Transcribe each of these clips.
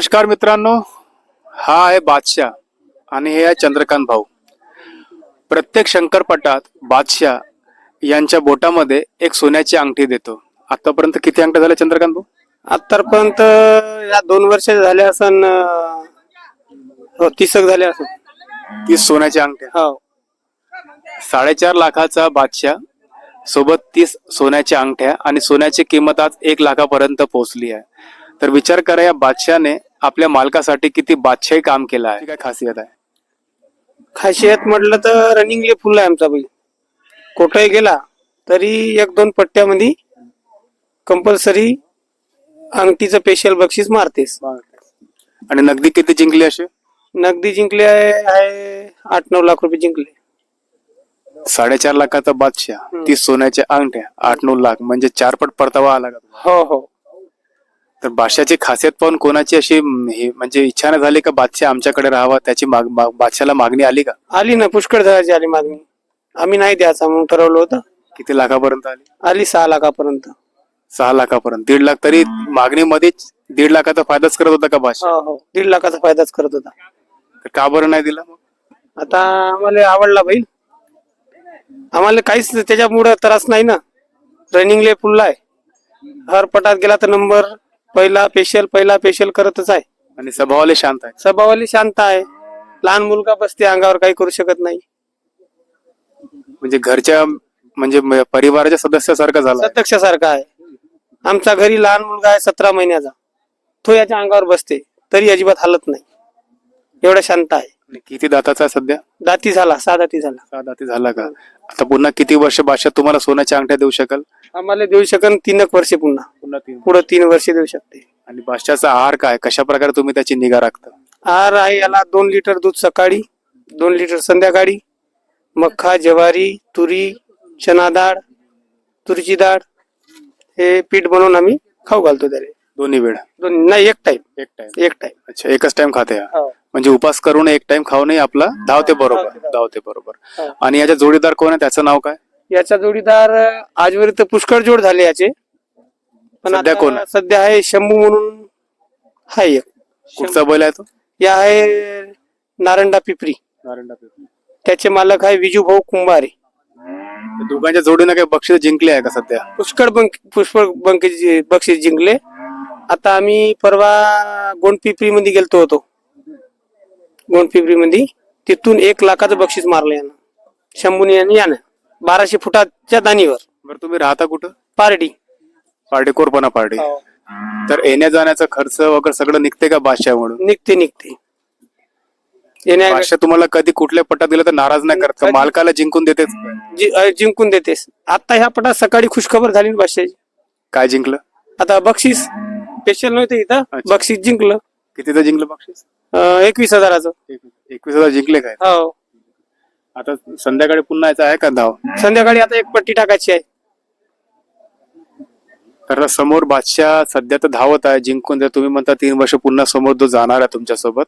नमस्कार मित्रांनो हा आहे बादशाह आणि हे आहे चंद्रकांत भाऊ. प्रत्येक शंकरपटात बादशाह यांच्या बोटामध्ये एक सोन्याची अंगठी देतो. आतापर्यंत किती अंगठ्या झाल्या चंद्रकांत भाऊ? आतापर्यंत या दोन वर्ष झाले असन हो तीसक झाले असन. तीस सोन्याच्या अंगठ्या. हो. साडेचार लाखाचा बादशाह सोबत तीस सोन्याच्या अंगठ्या आणि सोन्याची किंमत आज एक लाखापर्यंत पोहोचली आहे. तर विचार करा या बादशाहने आपल्या मालकासाठी किती बादशाही काम केलं आहे? काय खासियत आहे? खासियत म्हटलं तर रनिंगले फुल आहे आमचा बैल. कुठेही गेला तरी एक दोन पट्ट्यामध्ये कंपल्सरी अंगठीचं स्पेशल बक्षीस मारतेस. आणि नगदी किती जिंकली असे नगदी जिंकले आहे आठ नऊ लाख रुपये जिंकले. साडेचार लाखाचा बादशाह तीस सोन्याच्या अंगठ्या आठ नऊ लाख म्हणजे चार पट परतावा आला का? हो हो. तर बादशाची खासियत पाहून कोणाची अशी हे म्हणजे इच्छा नाही झाली का बादशाह आमच्याकडे राहावा त्याची माग माग- बादशाला मागणी आली का? आली ना पुष्कळ झाल्याची आली मागणी. आम्ही नाही द्यायचा म्हणून ठरवलं होतं. किती लाखापर्यंत आली? आली सहा लाखापर्यंत. सहा लाखापर्यंत. दीड लाख तरी मागणीमध्येच दीड लाखाचा फायदाच करत होता का बादशाह हो हो. दीड लाखाचा फायदाच करत होता. तर का बरं नाही दिला मग? आता आम्हाला आवडला बैल. आम्हाला काहीच त्याच्यामुळं त्रास नाही ना. रनिंगले फुल आहे. हर पटात गेला तर नंबर पहिला स्पेशल पहिला स्पेशल करतच आहे. आणि स्वभावाले शांत आहे. स्वभावाली शांत आहे. लहान मुलगा बसते अंगावर काही करू शकत नाही. म्हणजे घरच्या म्हणजे म- परिवाराच्या सदस्यासारखा झाला प्रत्यक्षासारखा आहे. आमचा घरी लहान मुलगा आहे सतरा महिन्याचा. तो याच्या अंगावर बसते. तरी अजिबात हालत नाही. एवढा शांत आहे. आणि किती दाताचा आहे सध्या? दाती झाला सहा दाती झाला. सहा दाती झाला का? आता पुन्हा किती वर्ष बादशाह तुम्हाला सोन्याच्या अंगठ्या देऊ शकाल? आम्हाला देऊ शकन तीन एक वर्षे पुन्हा. पुन्हा तीन पुढे तीन वर्षे देऊ शकते. आणि बादशाचा आहार काय? कशा प्रकारे तुम्ही त्याची निगा राखता? आहार आहे याला दोन लिटर दूध सकाळी दोन लिटर संध्याकाळी मक्का ज्वारी तुरी चना डाळ तुरीची डाळ हे पीठ बनवून आम्ही खाऊ घालतो त्याला. दोन्ही वेळ? दोन नाही एक टाइम एक टाइम एक टाइम अच्छा एकच टाइम खाते हा. म्हणजे उपास करून एक टाइम खाऊनही आपला? धावते बरोबर धावते बरोबर. हो. आणि याच्या जोडीदार कोण आहे? त्याचं नाव काय? याचा जोडीदार आजवर तर पुष्कळ जोड झाले याचे. पण सध्या आता कोण आहे? सध्या आहे शंभू म्हणून हाय एक. कुठचा बैल आहे तो? या आहे नारंडा पिपरी. त्याचे मालक आहे विजू भाऊ कुंभारे. दोघांच्या जोडीनं काही बक्षीस जिंकले आहे का सध्या? पुष्कळ बंक पुष्कळ बंके बक्षीस जिंकले. आता आम्ही परवा गोंडपिपरी मध्ये गेलतो होतो. गोंडपिपरी मध्ये तिथून एक लाखाचं बक्षीस मारलं यानं. शंभूने यांनी यानं. बाराशे फुटाच्या दानीवर बरं तुम्ही राहता कुठं? Party party Korpana party. तर येण्या जाण्याचा खर्च वगैरे सगळं निघते का बादशाह म्हणून? निघते निघते. येण्या बादशाह तुम्हाला कधी कुठल्या पटात दिलं तर नाराज नाही करत का? मालकाला जिंकून देतेच जि- अ, जिंकून देतेस आता ह्या पटात सकाळी खुशखबर झाली ना बादशाची काय जिंकलं? आता बक्षीस स्पेशल नव्हतं इथं. अच्छा. बक्षीस जिंकलं. कितीचं जिंकलं बक्षीस? अ, एकवीस हजाराचं. एकवीस हजार जिंकले काय? हो. आता संध्याकाळी पुन्हा यायचं आहे का धाव? संध्याकाळी आता एक पट्टी टाकायची आहे. तर समोर बादशाह सध्या तर धावत आहे जिंकून द्या तुम्ही म्हणता तीन वर्ष पुन्हा समोर तो जाणार आहे तुमच्यासोबत.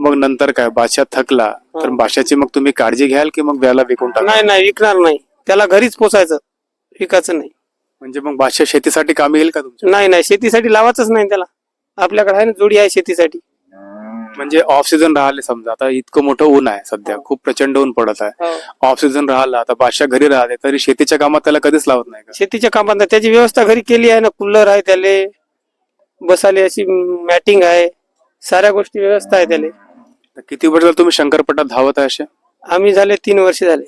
मग नंतर काय? बादशाह थकला. तर बादशाची मग तुम्ही काळजी घ्याल की मग व्याला विकून टाका? नाही नाही विकणार नाही. त्याला घरीच पोचायचं विकायचं नाही. म्हणजे मग बादशाह शेतीसाठी कामी येईल का तुमच्या? नाही नाही शेतीसाठी लावायचंच नाही त्याला. आपल्याकडे आहे ना जोडी आहे शेतीसाठी. म्हणजे ऑफ सीझन राहिले समजा. आता इतकं मोठं ऊन आहे सध्या. खूप प्रचंड ऊन पडत आहे. ऑफ सीझन राहिला आता बादशाह घरी राहते तरी शेतीच्या कामात त्याला कधीच लावत नाही का? शेतीच्या कामात. त्याची व्यवस्था घरी केली आहे ना कूलर आहे त्याले बसाले अशी मॅटिंग आहे साऱ्या गोष्टी व्यवस्था आहे त्याले. तर किती वर्ष झालं तुम्ही शंकरपटात धावत आहे असे? आम्ही झाले तीन वर्ष झाले.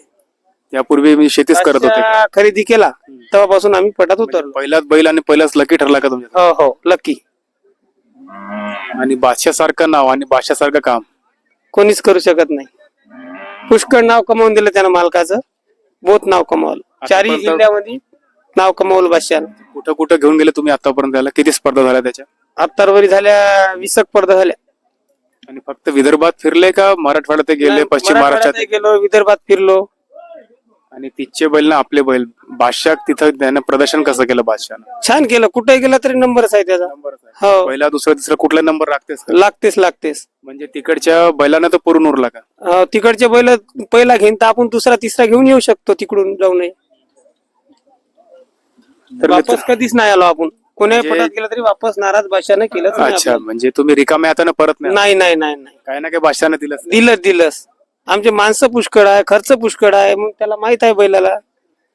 यापूर्वी मी शेतीच करत होते. खरेदी केला तेव्हापासून आम्ही पटात उतरलो. पहिलाच बैल आणि पहिलाच लकी ठरला का तुमच्या? हो हो लकी आणि बादशाह सारखं नाव आणि बादशाह सारखं काम. कोणीच करू शकत नाही. पुष्कळ नाव कमावून दिलं त्यानं मालकाचं. बहुत नाव कमावलं. चारही आतापर्यंत- जिल्ह्यामध्ये नाव कमावलं बादशानं कुठं कुठं घेऊन गेले तुम्ही आतापर्यंत त्याला किती स्पर्धा झाल्या त्याच्या? अत्तरवरी झाल्या वीसक पडदा झाल्या. आणि फक्त विदर्भात फिरले का मराठवाड्यात गेले पश्चिम महाराष्ट्रात? गेलो विदर्भात फिरलो. आणि तिथचे बैल ना आपले बैल बादशाह तिथं त्यानं प्रदर्शन कसं केलं बादशाह छान केलं. कुठे गेला तरी नंबरच आहे त्याचा. हो. पहिला दुसरा तिसरा कुठला नंबर लागतेस का? लागतेच लागतेच. म्हणजे तिकडच्या बैलांना तर पुरून उरला का? अं, तिकडचे बैल पहिला घेईन तर आपण दुसरा तिसरा घेऊन येऊ शकतो तिकडून जाऊ नये तर वापस कधीच नाही आलो आपण. कोण्या म्हणजे- पटात गेलं तरी वापस नाराज बादशाने केलंच नाही अच्छा आपल्याला. म्हणजे तुम्ही रिकाम्या हाताने परत नाही नाही नाही नाही नाही. काही ना काही बादशाने दिलं दिलं दिलंच. आमचे माणसं पुष्कळ आहे खर्च पुष्कळ आहे मग त्याला माहीत आहे बैलाला.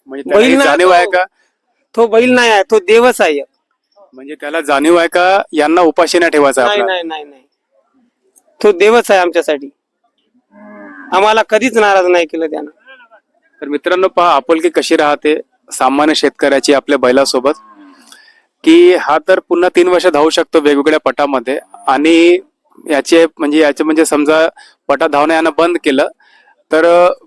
म्हणजे त्याला बैल ही नाही जाणीव तो. आहे का? तो बैल नाही आहे तो देवच आहे. म्हणजे त्याला जाणीव आहे का? यांना उपाशी नाही ठेवायचा नाही आपला? नाही नाही नाही. तो देवच आहे आमच्यासाठी. आम्हाला कधीच नाराज नाही केलं त्यानं. तर मित्रांनो पहा आपुलकी कशी राहते सामान्य शेतकऱ्याची आपल्या बैलासोबत. की हा तर पुन्हा तीन वर्ष धावू शकतो वेगवेगळ्या पटामध्ये. आणि याचे म्हणजे याचे म्हणजे समजा पटा धावणं यानं बंद केलं. तर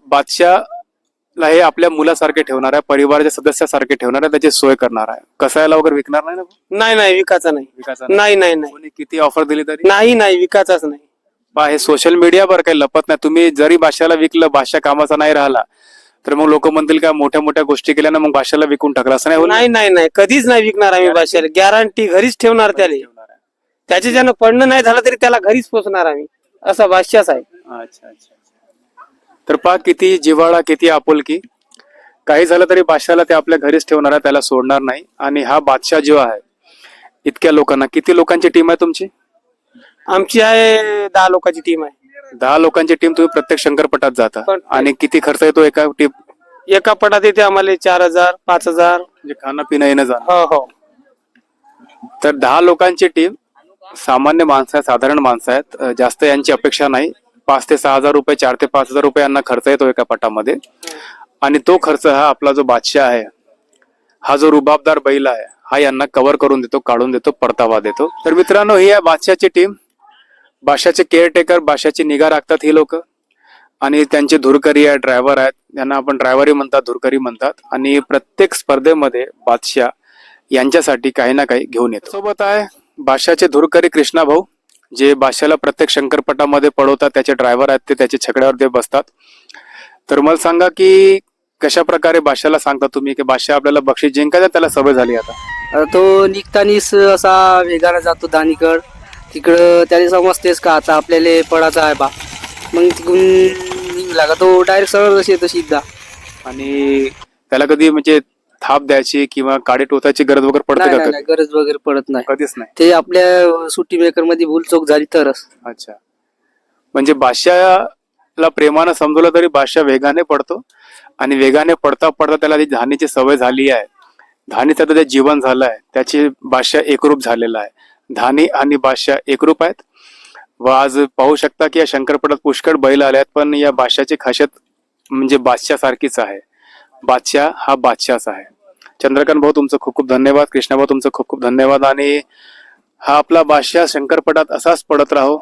बादशाहला हे आपल्या मुलासारखे ठेवणार आहे परिवाराच्या सदस्यासारखे ठेवणार आहे त्याची सोय करणार आहे. कसायला वगैरे विकणार नाही ना नाही नाही विकाचा नाही. विकासा नाही. नाही नाही कोणी किती ऑफर दिली तरी? नाही नाही विकाचाच नाही. पहा हे सोशल मीडियावर काही लपत नाही. तुम्ही जरी भाषाला विकलं भाषा कामाचा नाही राहिला तर मग लोक म्हणतील का मोठ्या मोठ्या गोष्टी केल्या ना मग भाषाला विकून टाकलं? असं नाही नाही नाही नाही. कधीच नाही विकणार आम्ही भाषेला गॅरंटी घरीच ठेवणार त्याला. त्याच्या ज्यानं पडणं नाही झालं तरी त्याला घरीच पोचणार आम्ही. असा भाष्याच आहे अच्छा अच्छा. तर पहा किती जिव्हाळा किती आपुलकी. काही झालं तरी बादशाला ते आपल्या घरीच ठेवणार आहे त्याला सोडणार नाही. आणि हा बादशाह जो आहे इतक्या लोकांना किती लोकांची टीम आहे तुमची? आमची आहे दहा लोकांची टीम आहे. दहा लोकांची टीम तुम्ही प्रत्येक शंकरपटात जाता. पण- आणि किती खर्च येतो एका टीम एका पटात येते आम्हाला चार हजार पाच हजार. म्हणजे खाणं पिणं येणं जाणं हो हो. तर दहा लोकांची टीम सामान्य माणसं आहेत साधारण माणसं आहेत. अं, जास्त यांची अपेक्षा नाही. पाच ते सहा हजार रुपये चार ते पाच हजार रुपये यांना खर्च येतो एका पटामध्ये. आणि तो खर्च हा आपला जो बादशाह आहे हा जो रुबाबदार बैल आहे हा यांना कव्हर करून देतो काढून देतो परतावा देतो. तर मित्रांनो ही आहे बादशाहची टीम बादशाचे केअरटेकर बादशाची निगा राखतात ही लोक. आणि त्यांचे धुरकरी आहे ड्रायव्हर आहेत यांना आपण ड्रायव्हरही म्हणतात धुरकरी म्हणतात. आणि प्रत्येक स्पर्धेमध्ये बादशाह यांच्यासाठी काही ना काही घेऊन येतो. सोबत आहे बादशाचे धुरकरी कृष्णा भाऊ जे बादशाला प्रत्येक शंकरपटामध्ये पडवतात त्याचे ड्रायव्हर आहेत ते त्याच्या छकड्यावर ते बसतात. तर मला सांगा की कशा प्रकारे बादशाला सांगता तुम्ही की बादशाह आपल्याला बक्षीस जिंकायचं त्याला सवय झाली आता? तो निघतानीच असा वेगाने जातो दानीकड. तिकडं त्याने समजतेच का आता आपल्याला पडायचा आहे बा. मग तिकडून निघला का तो डायरेक्ट सरळ जशी येतो सिद्धा आणि त्याला कधी म्हणजे थाप द्यायची किंवा काडी टोचायची गरज वगैरे पडते का नाही, कधी? नाही, गरज वगैरे पडत नाही. कधीच नाही. ते आपल्या सुट्टी मेकरमध्ये भूल चूक झाली तरच. अच्छा. म्हणजे बादशाहला प्रेमानं समजवलं तरी बादशाह वेगाने पडतो आणि वेगाने पडता पडता त्याला ती धानीची सवय झाली आहे धानीचं आता ते जीवन झालं आहे त्याची बादशाह एकरूप झालेला आहे. धानी आणि बादशाह एकरूप आहेत. व आज पाहू शकता की या शंकरपटात पुष्कळ बैल आले आहेत पण या बादशाची खासियत म्हणजे बादशाह सारखीच आहे. बादशाह हा बादशाहच आहे. चंद्रकांत भाऊ तुमचं खूप खूप धन्यवाद. कृष्णा भाऊ तुमचं खूप खूप धन्यवाद. आणि हा आपला बादशाह शंकरपटात असाच पडत राहो.